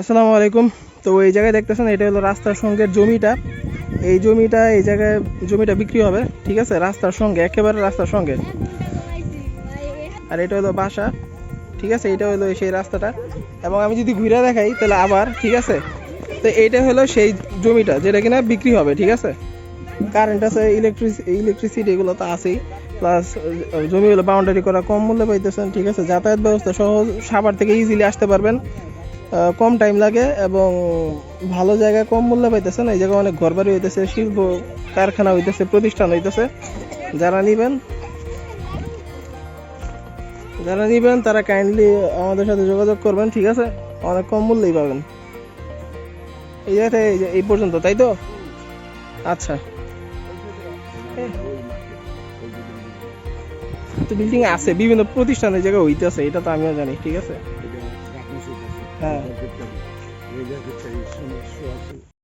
আসসালামু আলাইকুম। তো এই জায়গায় দেখতেছেন, এটা হলো রাস্তার সঙ্গে জমিটা। এই জমিটা, এই জায়গায় জমিটা বিক্রি হবে, ঠিক আছে? রাস্তার সঙ্গে, একেবারে রাস্তার সঙ্গে। আর এটা হলো বাসা, ঠিক আছে? এটা হলো সেই রাস্তাটা। এবং আমি যদি ঘুরে দেখাই, তাহলে আবার, ঠিক আছে? তো এইটা হলো সেই জমিটা, যেটা কিনা বিক্রি হবে, ঠিক আছে? কারেন্ট আছে ইলেকট্রিক ইলেকট্রিসিটি এগুলো তো আছেই। প্লাস জমি হলো বাউন্ডারি করা কম মূল্যে পাইতেছেন, ঠিক আছে? যাতায়াত ব্যবস্থা সহজ, সাভার থেকে ইজিলি আসতে পারবেন। কম টাইম লাগে এবং ভালো জায়গায় কম মূল্যে পাইতেছেন এই জায়গায় অনেক ঘরবাড়ি হইতেছে, শিল্প কারখানা হইতেছে, প্রতিষ্ঠান হইতেছে। যারা নিবেন যারা নিবেন, তারা কাইন্ডলি আমাদের সাথে যোগাযোগ করবেন, ঠিক আছে? অনেক কম মূল্যেই পাবেন। এই জায়গাতে এই এই পর্যন্ত, তাই তো? আচ্ছা। তো বিল্ডিং আছে, বিভিন্ন প্রতিষ্ঠানের জায়গায় হইতেছে, এটা তো আমিও জানি, ঠিক আছে? হ্যাঁ।